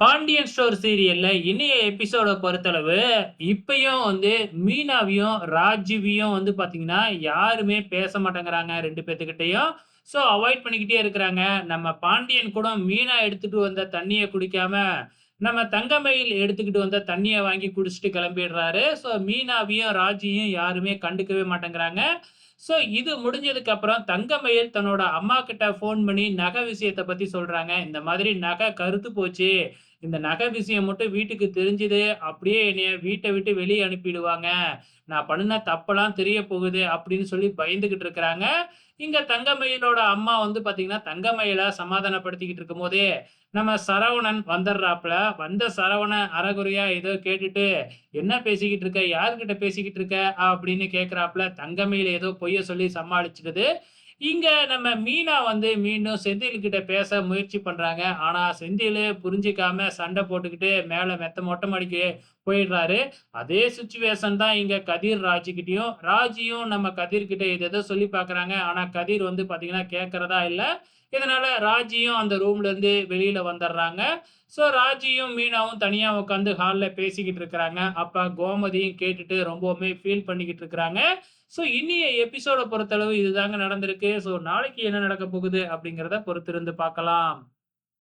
Pandian store சீரியல்ல இனிய எபிசோட பொறுத்தளவு, இப்பயும் வந்து மீனாவையும், ராஜீவையும் வந்து பார்த்தீங்கன்னா, யாருமே பேச மாட்டேங்கிறாங்க ரெண்டு பேத்துக்கிட்டையும் ஸோ அவாய்ட் பண்ணிக்கிட்டே இருக்கிறாங்க. நம்ம பாண்டியன் கூட மீனா எடுத்துட்டு வந்த தண்ணியை குடிக்காம, நம்ம தங்கமயில் எடுத்துக்கிட்டு வந்த தண்ணியை வாங்கி குடிச்சுட்டு கிளம்பிடுறாரு. ஸோ மீனாவையும், ராஜியும் யாருமே கண்டுக்கவே மாட்டேங்கிறாங்க. ஸோ இது முடிஞ்சதுக்கு அப்புறம் தங்கமயில் தன்னோட அம்மாகிட்ட ஃபோன் பண்ணி நகை விஷயத்தை பத்தி சொல்றாங்க. இந்த மாதிரி நகை கருத்து போச்சு. இந்த நகை விஷயம் மட்டும் வீட்டுக்கு தெரிஞ்சுது அப்படியே என்னைய வீட்டை விட்டு வெளியே அனுப்பிடுவாங்க. நான் பண்ணின தப்பெல்லாம் தெரிய போகுது அப்படின்னு சொல்லி பயந்துகிட்டு இருக்கிறாங்க. இங்க தங்கமயிலோட அம்மா வந்து பார்த்தீங்கன்னா, தங்கமயில சமாதானப்படுத்திக்கிட்டு இருக்கும்போதே, நம்ம சரவணன் வந்துடுறாப்புல. வந்த சரவணன் அறகுறையா ஏதோ கேட்டுட்டு, "என்ன பேசிக்கிட்டு இருக்க? யார்கிட்ட பேசிக்கிட்டு இருக்க?" அப்படின்னு கேட்குறாப்புல தங்கமயில ஏதோ பொய்ய சொல்லி சமாளிச்சுடுது. இங்க நம்ம மீனா வந்து மீண்டும் செந்தில் கிட்ட பேச முயற்சி பண்றாங்க. ஆனா செந்தில் புரிஞ்சுக்காம சண்டை போட்டுக்கிட்டு மேல மெத்த மொட்டை மாடிக்கு போயிடுறாரு. அதே சுச்சுவேஷன் தான் இங்க கதிர் ராஜிக்கிட்டையும் ராஜியும் நம்ம கதிர் கிட்ட எதோ சொல்லி பார்க்குறாங்க. ஆனா கதிர் வந்து பார்த்தீங்கன்னா கேட்குறதா இல்லை இதனால ராஜியும் அந்த ரூம்ல இருந்து வெளியில வந்துடுறாங்க. ஸோ ராஜியும், மீனாவும் தனியாக உட்காந்து ஹால்ல பேசிக்கிட்டு இருக்கிறாங்க. அப்போ கோமதியும் கேட்டுட்டு ரொம்பவுமே ஃபீல் பண்ணிக்கிட்டு இருக்கிறாங்க. ஸோ இன்னைய எபிசோட பொறுத்தளவு இதுதாங்க நடந்திருக்கு. ஸோ நாளைக்கு என்ன நடக்கப் போகுது அப்படிங்கிறத பொறுத்திருந்து பார்க்கலாம்.